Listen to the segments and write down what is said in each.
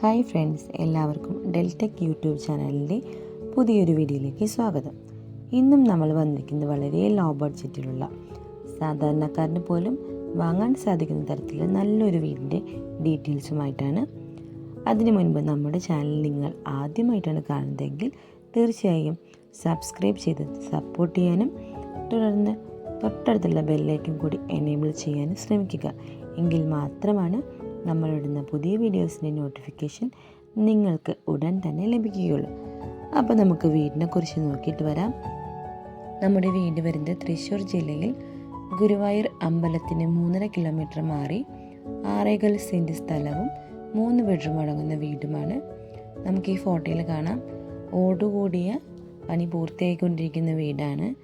Hi friends എല്ലാവർക്കും Deltech YouTube ചാനലിന്റെ പുതിയൊരു വീഡിയോയിലേക്ക് സ്വാഗതം. ഇന്നും നമ്മൾ വന്നിരിക്കുന്നത് വളരെ ലോ ബഡ്ജറ്റിലുള്ള സാധാരണക്കാരന് പോലും വാങ്ങാൻ സാധിക്കുന്ന തരത്തിലുള്ള നല്ലൊരു വീടിന്റെ ഡീറ്റെയിൽസുമായിട്ടാണ്. അതിനു മുൻപ് നമ്മുടെ ചാനൽ നിങ്ങൾ ആദ്യമായിട്ടാണ് കാണുന്നതെങ്കിൽ തീർച്ചയായും സബ്സ്ക്രൈബ് ചെയ്ത് സപ്പോർട്ട് ചെയ്യാനും തുടർന്ന് തൊട്ടടുത്തുള്ള ബെല്ലേക്കും കൂടി എനേബിൾ ചെയ്യാനും ശ്രമിക്കുക. എങ്കിൽ മാത്രമാണ് നമ്മളിടുന്ന പുതിയ വീഡിയോസിന്റെ നോട്ടിഫിക്കേഷൻ നിങ്ങൾക്ക് ഉടൻ തന്നെ ലഭിക്കുകയുള്ളൂ. അപ്പോൾ നമുക്ക് വീടിനെ കുറിച്ച് നോക്കിയിട്ട് വരാം. നമ്മുടെ വീട് വരുന്നത് തൃശ്ശൂർ ജില്ലയിൽ ഗുരുവായൂർ അമ്പലത്തിന് മൂന്നര കിലോമീറ്റർ മാറി ആറേകൽ സെന്റ് സ്ഥലവും മൂന്ന് ബെഡ്റൂം അടങ്ങുന്ന വീടുമാണ്. നമുക്ക് ഈ ഫോട്ടോയിൽ കാണാം. ഓടുകൂടിയ പണി പൂർത്തിയായിക്കൊണ്ടിരിക്കുന്ന വീടാണ്.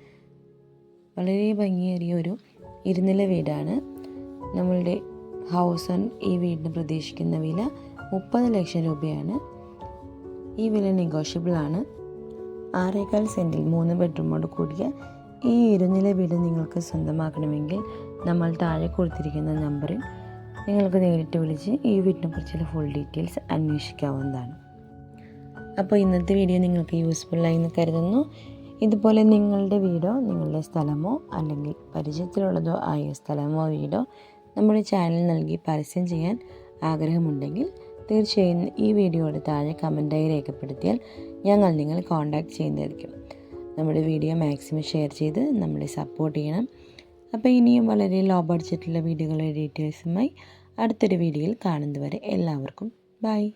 വളരെ ഭംഗിയേറിയ ഒരു ഇരുനില വീടാണ്. നമ്മളുടെ ഹൗസ് ഓൺ ഈ വീടിന് പ്രതീക്ഷിക്കുന്ന വില മുപ്പത് ലക്ഷം രൂപയാണ്. ഈ വില നെഗോഷ്യബിൾ ആണ്. ആറേകാൽ സെന്റിൽ മൂന്ന് ബെഡ്റൂമോട് കൂടിയ ഈ ഇരുനില വീട് നിങ്ങൾക്ക് സ്വന്തമാക്കണമെങ്കിൽ നമ്മൾ താഴെ കൊടുത്തിരിക്കുന്ന നമ്പറിൽ നിങ്ങൾക്ക് നേരിട്ട് വിളിച്ച് ഈ വീടിനെ കുറിച്ചുള്ള ഫുൾ ഡീറ്റെയിൽസ് അന്വേഷിക്കാവുന്നതാണ്. അപ്പോൾ ഇന്നത്തെ വീഡിയോ നിങ്ങൾക്ക് യൂസ്ഫുള്ളായി എന്ന് കരുതുന്നു. ഇതുപോലെ നിങ്ങളുടെ വീടോ നിങ്ങളുടെ സ്ഥലമോ അല്ലെങ്കിൽ പരിചയത്തിലുള്ളതോ ആയ സ്ഥലമോ വീടോ നമ്മുടെ ചാനൽ നൽകി പരസ്യം ചെയ്യാൻ ആഗ്രഹമുണ്ടെങ്കിൽ തീർച്ചയായും ഈ വീഡിയോയുടെ താഴെ കമന്റായി രേഖപ്പെടുത്തിയാൽ ഞങ്ങൾ നിങ്ങളെ കോൺടാക്റ്റ് ചെയ്യുന്നതായിരിക്കും. നമ്മുടെ വീഡിയോ മാക്സിമം ഷെയർ ചെയ്ത് നമ്മളെ സപ്പോർട്ട് ചെയ്യണം. അപ്പോൾ ഇനിയും വളരെ ലോ ബഡ്ജറ്റുള്ള വീഡിയോകളുടെ ഡീറ്റെയിൽസുമായി അടുത്തൊരു വീഡിയോയിൽ കാണുന്നതുവരെ എല്ലാവർക്കും ബൈ